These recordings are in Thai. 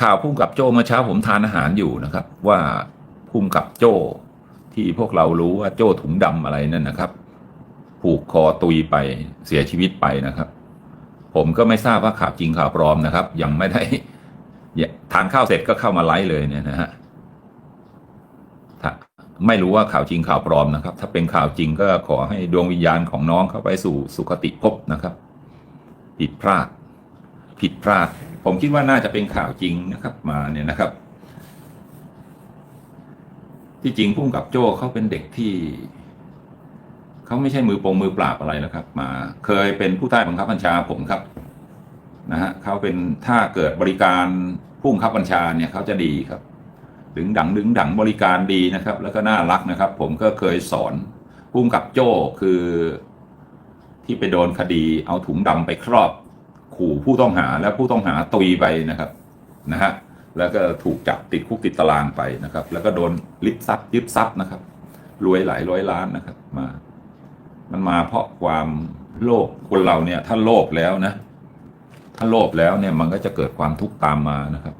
ข่าวพุ่มกับโจ้เมื่อเช้าผมทานอาหารอยู่นะครับ ว่าพุ่มกับโจ้ที่พวกเรารู้ว่าโจ้ถุงดำอะไรนั่นนะครับ ผูกคอตุยไปเสียชีวิตไปนะครับ ผมก็ไม่ทราบว่าข่าวจริงข่าวปลอมนะครับ ยังไม่ได้ทานข้าวเสร็จก็เข้ามาไลฟ์เลยเนี่ยนะฮะไม่รู้ว่าข่าวจริงข่าวปลอมนะครับ ถ้าเป็นข่าวจริงก็ขอให้ดวงวิญญาณของน้องเข้าไปสู่สุคติภพนะครับ ผิดพลาด ผิดพลาด ผมคิดว่าน่าจะเป็นข่าวจริงนะครับมาเนี่ยนะครับ ที่จริงพุ่มกับโจ้เขาเป็นเด็กที่เขาไม่ใช่มือปงมือปราบอะไรแล้วครับ มาเคยเป็นผู้ใต้บังคับบัญชาผมครับนะฮะเขาเป็นถ้าเกิดบริการผู้บังคับบัญชาเนี่ยเขาจะดีครับ ดึงดังดึงดังบริการดีนะครับ แล้วก็น่ารักนะครับ ผมก็เคยสอนผู้กำกับโจ้คือที่ไปโดนคดีเอาถุงดำไปครอบ ขู่ผู้ต้องหาแล้วผู้ต้องหาตุยไปนะครับนะฮะแล้วก็ถูกจับติดคุกติดตารางไปนะครับ แล้วก็โดนลิบทรัพย์ยึดทรัพย์นะครับ รวยหลายร้อยล้านนะครับ มา มันมาเพราะความโลภคนเราเนี่ย ถ้าโลภแล้วนะ ถ้าโลภแล้วเนี่ยมันก็จะเกิดความทุกข์ตามมานะครับ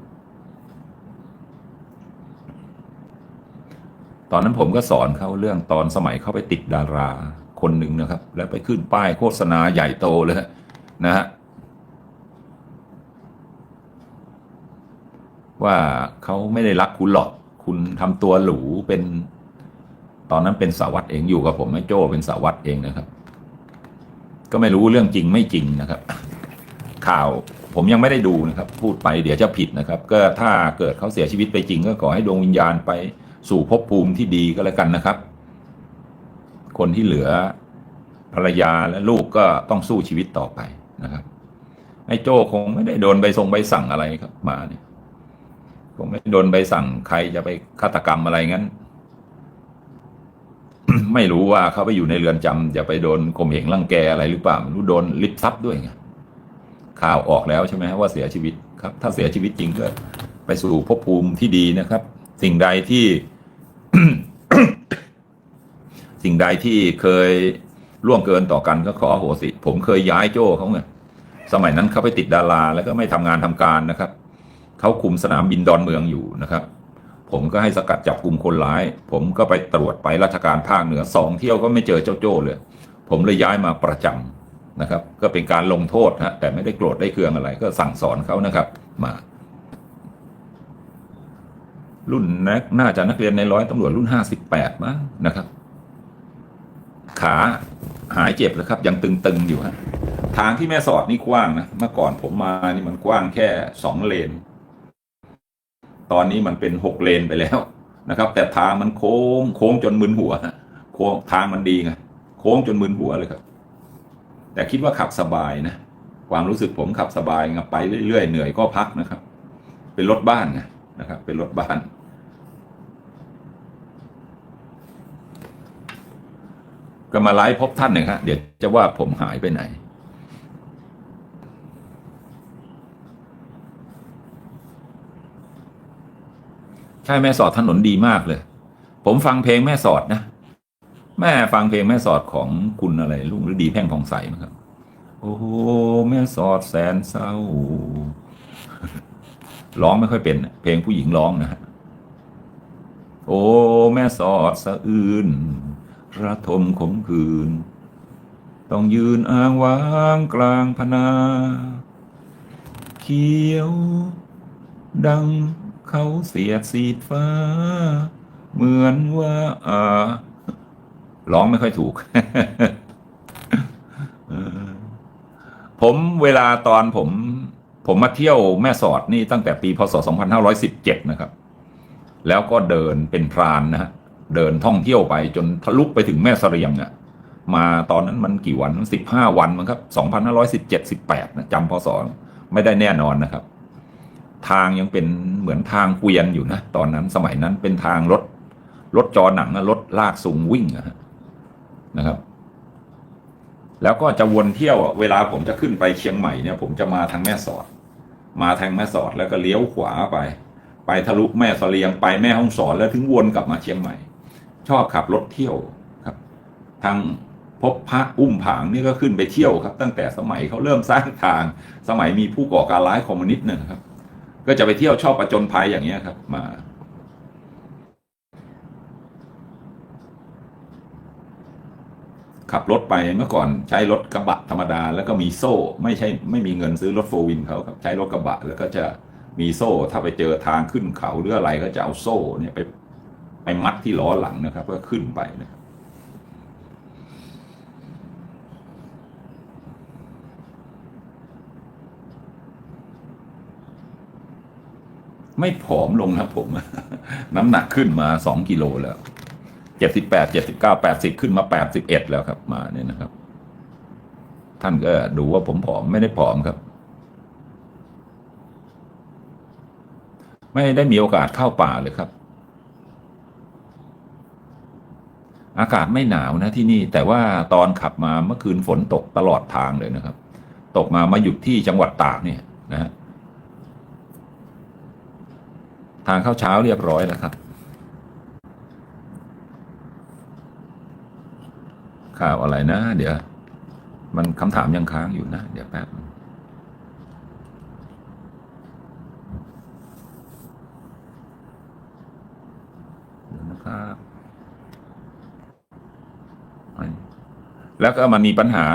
ตอนนั้นผมก็สอนเขาเรื่องตอนสมัยเขาไปติดดาราคนหนึ่งนะครับ แล้วไปขึ้นป้ายโฆษณาใหญ่โตเลยนะฮะ ว่าเขาไม่ได้รักคุณหรอก คุณทำตัวหรูเป็น ตอนนั้นเป็นสาวัตเองอยู่กับผมไอ้โจ้เป็นสาวัตเองนะครับ ก็ไม่รู้เรื่องจริงไม่จริงนะครับ ข่าวผมยังไม่ได้ดูนะครับ พูดไปเดี๋ยวจะผิดนะครับ ก็ถ้าเกิดเขาเสียชีวิตไปจริง ก็ขอให้ดวงวิญญาณไปสู่ภพภูมิที่ดีก็แล้วกันนะครับ คนที่เหลือภรรยาและลูกก็ต้องสู้ชีวิตต่อไปนะครับไอ้โจ้คงไม่ได้โดนใบส่งใบสั่งอะไรครับมาเนี่ย คงไม่โดนใบสั่งใครจะไปฆาตกรรมอะไรงั้น ไม่รู้ว่าเขาไปอยู่ในเรือนจำจะไปโดนข่มเหงรังแกอะไรหรือเปล่ารู้โดนลิบทรัพย์ด้วยไงข่าวออกแล้วใช่ไหมว่าเสียชีวิตครับ ถ้าเสียชีวิตจริงก็ไปสู่ภพภูมิที่ดีนะครับ สิ่งใดที่ สิ่งใดที่เคยล่วงเกินต่อกันก็ขออโหสิ ผมเคยย้ายโจ้เขาไงสมัยนั้นเขาไปติดดารา แล้วก็ไม่ทำงานทำการนะครับ เขาคุมสนามบินดอนเมืองอยู่นะครับ ผมก็ให้สกัดจับกลุ่มคนร้าย ผมก็ไปตรวจไปราชการภาคเหนือสองเที่ยวก็ไม่เจอเจ้าโจ้เลย ผมเลยย้ายมาประจำนะครับ ก็เป็นการลงโทษฮะแต่ไม่ได้โกรธได้เคืองอะไร ก็สั่งสอนเขานะครับ มา รุ่นนักน่าจะนักเรียนในร้อยตำรวจรุ่นห้าสิบแปดมั้งนะครับ ขาหายเจ็บแล้วครับ ยังตึงๆอยู่ฮะทางที่แม่สอดนี่กว้างนะเมื่อก่อนผมมานี่มันกว้างแค่สองเลน ตอนนี้มันเป็นหกเลนไปแล้วนะครับ แต่ทางมันโค้งโค้งจนมึนหัวโค้งทางมันดีไงโค้งจนมึนหัวเลยครับ แต่คิดว่าขับสบายนะความรู้สึกผมขับสบายไงไปเรื่อยๆเหนื่อยก็พักนะครับ เป็นรถบ้านไงนะครับ เป็นรถบ้าน ก็มาไลฟ์พบท่านหนึ่งฮะเดี๋ยวจะว่าผมหายไปไหน ใช่แม่สอดถนนดีมากเลย ผมฟังเพลงแม่สอดนะ แม่ฟังเพลงแม่สอดของคุณอะไรลุงฤดีแพ่งทองใสมั้งครับ โอ้โหแม่สอดแสนเศร้า ร้องไม่ค่อยเป็น เพลงผู้หญิงร้องนะฮะโอ้แม่สอดสะอื่นระทมขมคืน ต้องยืนอ้างว้างกลางพนา เขียว ดัง เขาเสียดสีดฟ้า เหมือนว่าอ่าร้องไม่ค่อยถูก ผมเวลาตอนผม ผมมาเที่ยวแม่สอดนี่ตั้งแต่ปีพศ 2517 นะครับ แล้วก็เดินเป็นพรานนะฮะเดินท่องเที่ยวไปจนทะลุไปถึงแม่เสรียงอะมาตอนนั้นมันกี่วันสิบห้าวันมั้งครับสองพันห้าร้อยสิบเจ็ดสิบแปดนะจำพศไม่ได้แน่นอนนะครับ ทางยังเป็นเหมือนทางเกวียนอยู่นะ ตอนนั้นสมัยนั้นเป็นทางรถรถจอหนังรถลากสูงวิ่งนะครับ แล้วก็จะวนเที่ยวเวลาผมจะขึ้นไปเชียงใหม่เนี่ย ผมจะมาทางแม่สอด มาทางแม่สอดแล้วก็เลี้ยวขวาไป ไปทะลุแม่สเสลียงไปแม่ห้องสอนแล้วถึงวนกลับมาเชียงใหม่ ชอบขับรถเที่ยวครับ ทางพบพระอุ้มผางนี่ก็ขึ้นไปเที่ยวครับ ตั้งแต่สมัยเขาเริ่มสร้างทางสมัยมีผู้ก่อการร้ายคอมมิวนิสต์เนี่ยนะครับ ก็จะไปเที่ยวชอบประจนภัยอย่างเงี้ยครับ มา ขับรถไปเมื่อก่อนใช้รถกระบะธรรมดา แล้วก็มีโซ่ ไม่ใช่ไม่มีเงินซื้อรถโฟวินเขาครับ ใช้รถกระบะ แล้วก็จะมีโซ่ ถ้าไปเจอทางขึ้นเขาหรืออะไรก็จะเอาโซ่เนี่ยไปไปมัดที่ล้อหลังนะครับ ก็ขึ้นไปนะครับ ไม่ผอมลงนะผม น้ำหนักขึ้นมาสองกิโลแล้วเจ็ดสิบแปดเจ็ดสิบเก้าแปดสิบขึ้นมาแปดสิบเอ็ดแล้วครับ มาเนี่ยนะครับ ท่านก็ดูว่าผมผอมไม่ได้ผอมครับ ไม่ได้มีโอกาสเข้าป่าเลยครับ อากาศไม่หนาวนะที่นี่ แต่ว่าตอนขับมาเมื่อคืนฝนตกตลอดทางเลยนะครับ ตกมามาหยุดที่จังหวัดตากเนี่ยนะฮะ ทางเข้าเช้าเรียบร้อยแล้วครับข่าวอะไรนะ เดี๋ยว มันคำถามยังค้างอยู่นะ เดี๋ยวแป๊บนะครับแล้วก็มันมีปัญหา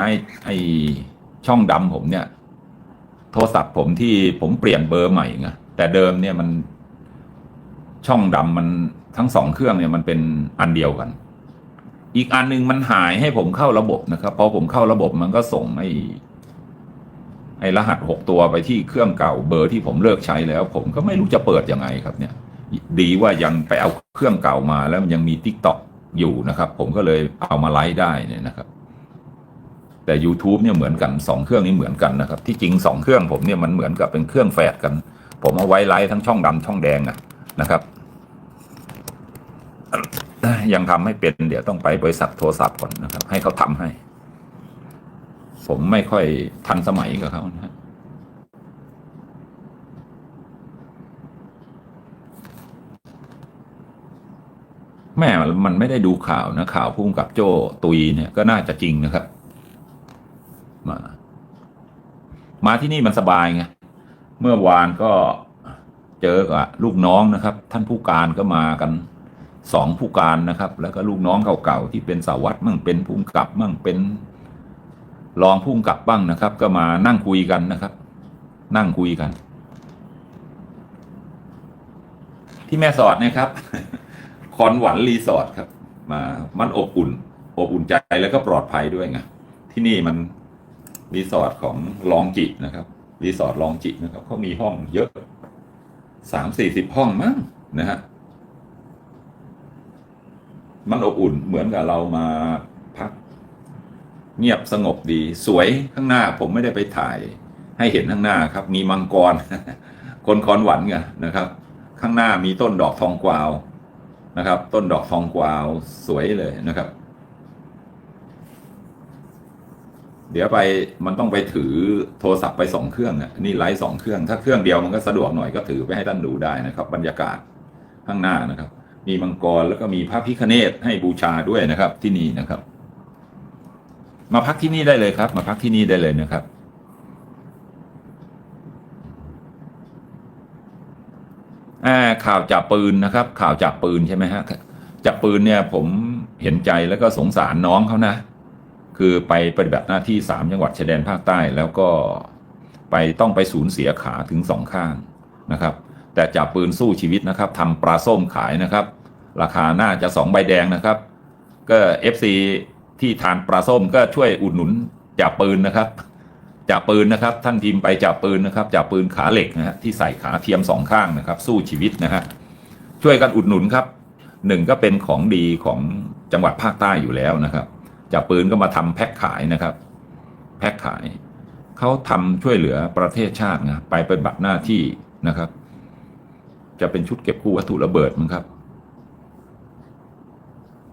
ไอ้ช่องดำผมเนี่ย โทรศัพท์ผมที่ผมเปลี่ยนเบอร์ใหม่ไงแต่เดิมเนี่ยมัน ช่องดำมันทั้งสองเครื่องเนี่ยมันเป็นอันเดียวกัน อีกอันหนึ่งมันหายให้ผมเข้าระบบนะครับพอผมเข้าระบบมันก็ส่งไอ้ไอ้รหัสหกตัวไปที่เครื่องเก่าเบอร์ที่ผมเลิกใช้แล้ว ผมก็ไม่รู้จะเปิดยังไงครับเนี่ย ดีว่ายังไปเอาเครื่องเก่ามาแล้วมันยังมีทิกตอกอยู่นะครับ ผมก็เลยเอามาไลฟ์ได้เนี่ยนะครับ แต่ YouTube เนี่ยเหมือนกันสองเครื่องนี้เหมือนกันนะครับ ที่จริงสองเครื่องผมเนี่ยมันเหมือนกับเป็นเครื่องแฝดกัน ผมเอาไว้ไลฟ์ทั้งช่องดำช่องแดงอะ นะครับ ยังทำไม่เป็น เดี๋ยวต้องไปบริษัทโทรศัพท์ก่อนนะครับ ให้เขาทำให้ ผมไม่ค่อยทันสมัยกับเขานะฮะแม่มันไม่ได้ดูข่าวนะ ข่าวพุ่งกับโจ้ตุยเนี่ยก็น่าจะจริงนะครับ มา มาที่นี่มันสบายไง เมื่อวานก็ เจอกับลูกน้องนะครับ ท่านผู้การก็มากันสองผู้การนะครับ แล้วก็ลูกน้องเก่าๆที่เป็นสาวัตมั่งเป็นผู้กับ มั่งเป็นรองผู้กำกับบ้างนะครับ ก็มานั่งคุยกันนะครับ นั่งคุยกัน ที่แม่สอดนะครับคอนหวันรีสอร์ทครับ มามันอบอุ่น อบอุ่นใจแล้วก็ปลอดภัยด้วยไงที่นี่มันรีสอร์ทของลองจินะครับรีสอร์ทลองจินะครับเขามีห้องเยอะ สามสี่สิบห้องมั้งนะฮะมันอบอุ่นเหมือนกับเรามาพัก เงียบสงบดีสวยข้างหน้าผมไม่ได้ไปถ่าย ให้เห็นข้างหน้าครับ มีมังกร คนคอนหวันไงนะครับ ข้างหน้ามีต้นดอกทองกวาวนะครับ ต้นดอกทองกวาวสวยเลยนะครับ เดี๋ยวไปมันต้องไปถือโทรศัพท์ไปสองเครื่องอะนี่ไลฟ์สองเครื่อง ถ้าเครื่องเดียวมันก็สะดวกหน่อยก็ถือไปให้ท่านดูได้นะครับ บรรยากาศข้างหน้านะครับ มีมังกรแล้วก็มีพระพิคเนตให้บูชาด้วยนะครับ ที่นี่นะครับ มาพักที่นี่ได้เลยครับ มาพักที่นี่ได้เลยนะครับอ่าข่าวจับปืนนะครับ ข่าวจับปืนใช่ไหมฮะจับปืนเนี่ยผมเห็นใจแล้วก็สงสารน้องเขานะ คือไปปฏิบัติหน้าที่สามจังหวัดชายแดนภาคใต้แล้วก็ไปต้องไปสูญเสียขาถึงสองข้างนะครับ แต่จับปืนสู้ชีวิตนะครับทำปลาส้มขายนะครับ ราคาน่าจะสองใบแดงนะครับ ก็เอฟซีที่ทานปลาส้มก็ช่วยอุดหนุนจับปืนนะครับจับปืนนะครับ ท่านพิมไปจับปืนนะครับจับปืนขาเหล็กนะฮะที่ใส่ขาเทียมสองข้างนะครับ สู้ชีวิตนะฮะช่วยกันอุดหนุนครับหนึ่งก็เป็นของดีของจังหวัดภาคใต้อยู่แล้วนะครับ จับปืนก็มาทำแพ็คขายนะครับ แพ็คขาย เขาทำช่วยเหลือประเทศชาตินะไปปฏิบัติหน้าที่นะครับ จะเป็นชุดเก็บกู้วัตถุระเบิดมั้งครับ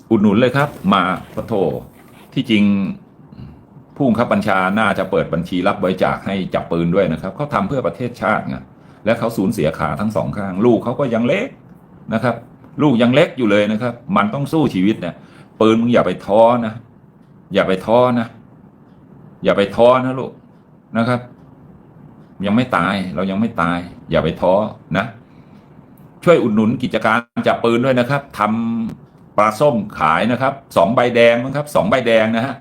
อุดหนุนเลยครับ มาพระโทที่จริงผู้บังคับบัญชาน่าจะเปิดบัญชีรับบริจาคให้จับปืนด้วยนะครับเขาทำเพื่อประเทศชาติไงและเขาสูญเสียขาทั้งสองข้าง ลูกเขาก็ยังเล็กนะครับ ลูกยังเล็กอยู่เลยนะครับ มันต้องสู้ชีวิตเนี่ยปืนมึงอย่าไปท้อนะ อย่าไปท้อนะ อย่าไปท้อนะลูกนะครับ ยังไม่ตายเรายังไม่ตาย อย่าไปท้อนะ ช่วยอุดหนุนกิจการจับปืนด้วยนะครับทำปลาส้มขายนะครับสองใบแดงนะครับสองใบแดงนะฮะ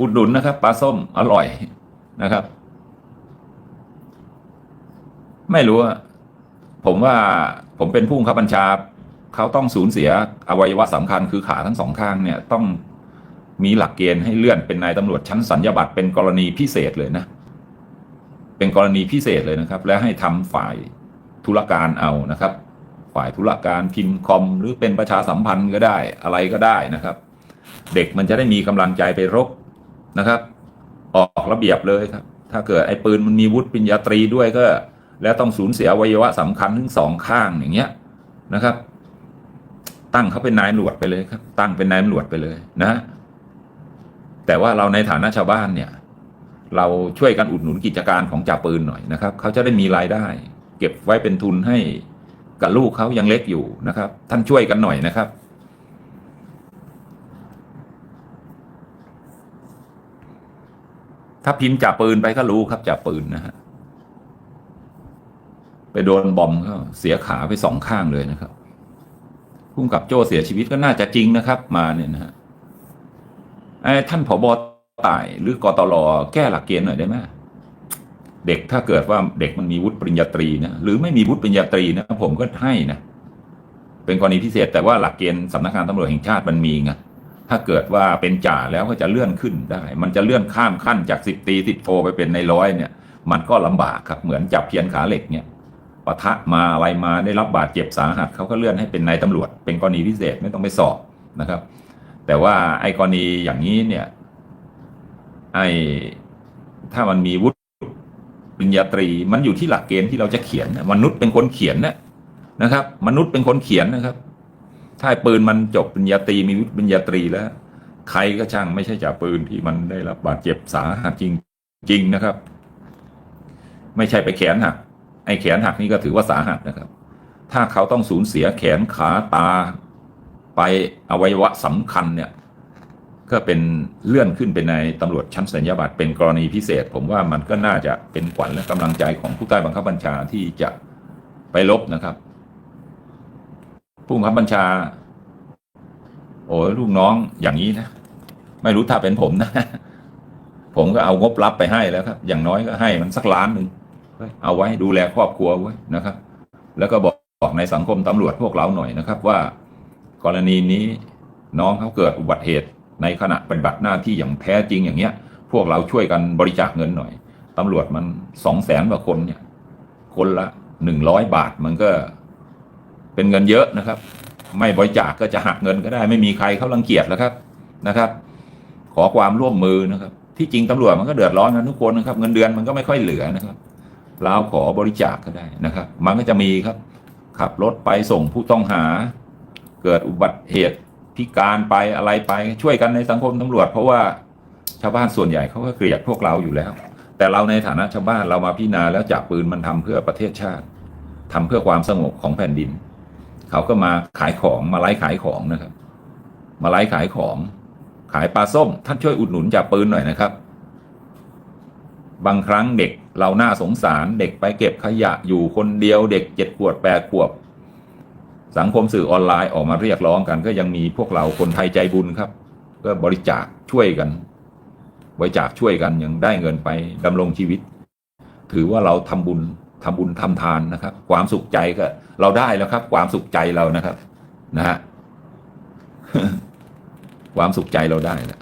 อุดหนุนนะครับปลาส้มอร่อยนะครับ ไม่รู้ผมว่าผมเป็นผู้บังคับบัญชาเขาต้องสูญเสียอวัยวะสำคัญคือขาทั้งสองข้างเนี่ยต้อง มีหลักเกณฑ์ให้เลื่อนเป็นนายตำรวจชั้นสัญญาบัตรเป็นกรณีพิเศษเลยนะ เป็นกรณีพิเศษเลยนะครับ และให้ทำฝ่ายธุรการเอานะครับ ฝ่ายธุรการพิมพ์คอม หรือเป็นประชาสัมพันธ์ก็ได้อะไรก็ได้นะครับ เด็กมันจะได้มีกำลังใจไปรบนะครับ ออกระเบียบเลยครับ ถ้าเกิดไอ้ปืนมันมีวุฒิปริญญาตรีด้วยก็ แล้วต้องสูญเสียวัยวะสำคัญทั้งสองข้างอย่างเงี้ยนะครับ ตั้งเขาเป็นนายตำรวจไปเลยครับ ตั้งเป็นนายตำรวจไปเลยนะ แต่ว่าเราในฐานะชาวบ้านเนี่ย เราช่วยกันอุดหนุนกิจการของจ่าปืนหน่อยนะครับ เขาจะได้มีรายได้ เก็บไว้เป็นทุนให้กับลูกเขายังเล็กอยู่นะครับ ท่านช่วยกันหน่อยนะครับ ถ้าพิมพ์จ่าปืนไปก็รู้ครับจ่าปืนนะฮะไปโดนบอมก็เสียขาไปสองข้างเลยนะครับพุ่มกับโจ้เสียชีวิตก็น่าจะจริงนะครับ มาเนี่ยนะฮะ ท่านผบต่ายหรือกตลแก้หลักเกณฑ์หน่อยได้ไหมเด็กถ้าเกิดว่าเด็กมันมีวุฒิปริญญาตรีนะหรือไม่มีวุฒิปริญญาตรีนะผมก็ให้นะเป็นกรณีพิเศษแต่ว่าหลักเกณฑ์สำนักงานตำรวจแห่งชาติมันมีไงถ้าเกิดว่าเป็นจ่าแล้วก็จะเลื่อนขึ้นได้ มันจะเลื่อนข้ามขั้นจากสิบตีสิบโทไปเป็นในร้อยเนี่ย มันก็ลำบากครับเหมือนจับเพียนขาเหล็กเนี่ยปะทะมาอะไรมาได้รับบาดเจ็บสาหัสเขาก็เลื่อนให้เป็นนายตำรวจ เป็นกรณีพิเศษไม่ต้องไปสอบนะครับ แต่ว่าไอ้กรณีอย่างนี้เนี่ย ไอ้ถ้ามันมีวุฒิปริญญาตรี มันอยู่ที่หลักเกณฑ์ที่เราจะเขียนมนุษย์เป็นคนเขียนนะนะครับ มนุษย์เป็นคนเขียนนะครับ ถ้าปืนมันจบปริญญาตรีมีวุฒิปริญญาตรีแล้ว ใครก็ช่างไม่ใช่จ่าปืนที่มันได้รับบาดเจ็บสาหัสจริงจริงนะครับ ไม่ใช่ไปแขนหักไอ้แขนหักนี่ก็ถือว่าสาหัสนะครับ ถ้าเขาต้องสูญเสียแขนขาตา ไปอวัยวะสำคัญเนี่ยก็เป็นเลื่อนขึ้นเป็นในตำรวจชั้นสัญญาบัตรเป็นกรณีพิเศษ ผมว่ามันก็น่าจะเป็นขวัญและกำลังใจของผู้ใต้บังคับบัญชาที่จะไปลบนะครับ ผู้บังคับบัญชา โอ้ลูกน้องอย่างนี้นะ ไม่รู้ถ้าเป็นผมนะ ผมก็เอางบรับไปให้แล้วครับ อย่างน้อยก็ให้มันสักล้านหนึ่งเอาไว้ดูแลครอบครัวไว้นะครับ แล้วก็บอกบอกในสังคมตำรวจพวกเราหน่อยนะครับว่า กรณีนี้น้องเขาเกิดอุบัติเหตุในขณะปฏิบัติหน้าที่อย่างแท้จริงอย่างเงี้ย พวกเราช่วยกันบริจาคเงินหน่อยตำรวจมันสองแสนกว่าคนเนี่ย คนละหนึ่งร้อยบาทมันก็เป็นเงินเยอะนะครับ ไม่บริจาคก็จะหักเงินก็ได้ ไม่มีใครเขารังเกียจแล้วครับนะครับ ขอความร่วมมือนะครับ ที่จริงตำรวจมันก็เดือดร้อนกันทุกคนนะครับ เงินเดือนมันก็ไม่ค่อยเหลือนะครับเราขอบริจาคก็ได้นะครับ มันก็จะมีครับ ขับรถไปส่งผู้ต้องหา เกิดอุบัติเหตุพิการไปอะไรไปช่วยกันในสังคมตำรวจ เพราะว่าชาวบ้านส่วนใหญ่เขาก็เกลียดพวกเราอยู่แล้ว แต่เราในฐานะชาวบ้านเรามาพิจารณาแล้วจับปืนมันทำเพื่อประเทศชาติทำเพื่อความสงบของแผ่นดิน เขาก็มาขายของมาไล่ขายของนะครับ มาไล่ขายของ ขายปลาส้ม ท่านช่วยอุดหนุนจับปืนหน่อยนะครับ บางครั้งเด็กเราหน้าสงสารเด็กไปเก็บขยะอยู่คนเดียวเด็กเจ็ดขวบแปดขวบ สังคมสื่อออนไลน์ออกมาเรียกร้องกัน ก็ยังมีพวกเราคนไทยใจบุญครับ ก็บริจาคช่วยกัน บริจาคช่วยกันยังได้เงินไปดำรงชีวิต ถือว่าเราทำบุญทำบุญทำทานนะครับ ความสุขใจก็ เราได้แล้วครับ ความสุขใจเรานะครับ นะฮะความสุขใจเราได้แล้ว